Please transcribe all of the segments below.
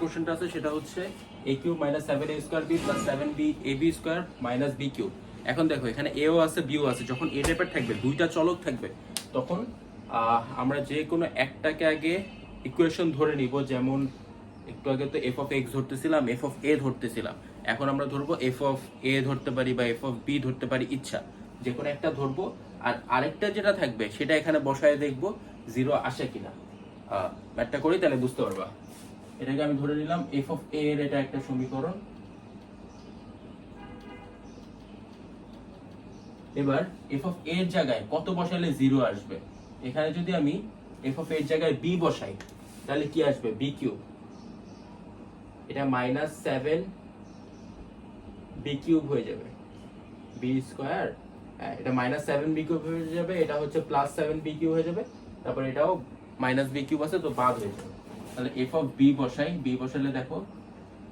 কোশ্চেনটা আছে, সেটা হচ্ছে A cube minus seven A square B plus seven B A B square minus B cube এখন দেখো, এখানে এও আছে বিও আছে। যখন এ টাইপের থাকবে, দুইটা চলক থাকবে, তখন আমরা যে কোনো একটাকে আগে ইকুয়েশন ধরে নিব। যেমন, একটু আগে তো এফ অফ এক্স ধরতেছিলাম এফ অফ এ ধরতেছিলাম। এখন আমরা ধরবো এফ অফ এ ধরতে পারি বা এফ অফ বি ধরতে পারি, ইচ্ছা। যে কোনো একটা ধরবো, আর আরেকটা যেটা থাকবে, সেটা এখানে বসায় দেখব জিরো আসে কিনা। ম্যাথটা করি, তাহলে বুঝতে পারবা। এটাকে আমি ধরে নিলাম এফ অফ এ এর এটা একটা সমীকরণ। এবার এফ অফ এর জায়গায় কত বসালে জিরো আসবে? এখানে যদি আমি এফ অফ এর জায়গায় বি বসাই, তাহলে কি আসবে? বি কিউব এটা মাইনাস সেভেন বি কিউব হয়ে যাবে। বি স্কোয়ার এটা মাইনাস সেভেন বি কিউব হয়ে যাবে, এটা হচ্ছে প্লাস সেভেন বি কিউব হয়ে যাবে, তারপর এটাও মাইনাস বি কিউব আছে, তো বাদ হয়ে যাবে। তাহলে এফ অফ বি বসাই বি বসালে দেখো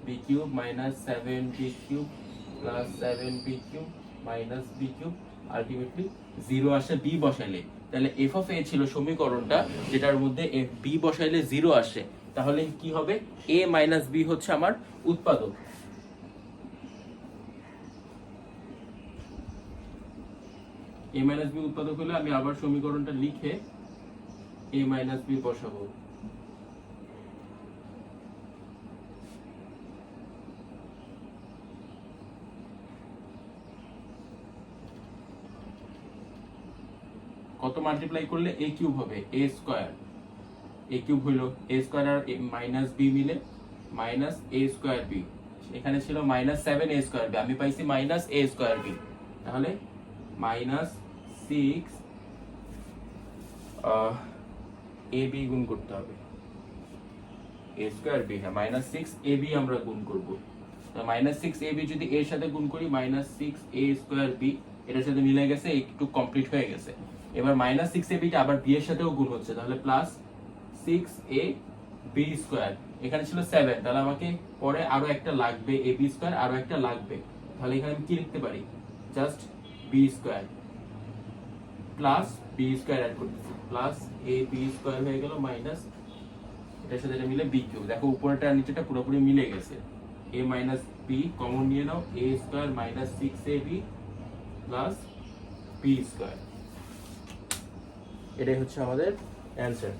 B cube minus seven B cube plus seven B cube minus B cube ultimately zero আসে বি বসাইলে। তাহলে এফ অফ এ ছিল সমীকরণটা, যেটার মধ্যে এফ বি বসাইলে জিরো আসে। তাহলে কি হবে? এ মাইনাস বি হচ্ছে আমার উৎপাদক। এ মাইনাস বি উৎপাদক হলে আমি আবার সমীকরণটা লিখে এ মাইনাস বি বসাবো। কত মাল্টিপ্লাই করলে এ কিউব হবে? এ স্কোয়ার এ কিউব হইল এ স্কোয়ার আর মাইনাস বি মিলে মাইনাস এ স্কোয়ার বি এখানে ছিল minus seven A square B আমি পাইছি মাইনাস এ স্কোয়ার বি তাহলে মাইনাস সিক্স এ বি গুণ করতে হবে। এ স্কোয়ার বি হ্যাঁ মাইনাস সিক্স এ বি আমরা গুণ করব। মাইনাস সিক্স এ বি যদি এর সাথে গুণ করি minus six A square B এটার সাথে মিলে গেছে, একটু কমপ্লিট হয়ে গেছে। এবার মাইনাস সিক্স এ বিটা আবার বি এর সাথেও গুণ হচ্ছে, তাহলে plus six A B square এখানে ছিল সেভেন তাহলে আমাকে পরে আরও একটা লাগবে এ বি স্কোয়ার আরও একটা লাগবে। তাহলে এখানে আমি কি লিখতে পারি? Just B square plus B square add করতেছি। প্লাস এ বি স্কোয়ার হয়ে গেল মাইনাস এটার সাথে এটা মিলে বি কিউ দেখো উপরেটা আর নিচেটা পুরোপুরি মিলে গেছে। এ মাইনাস বি কমন নিয়ে নাও। A square minus six A B plus B square এটাই হচ্ছে আমাদের অ্যান্সার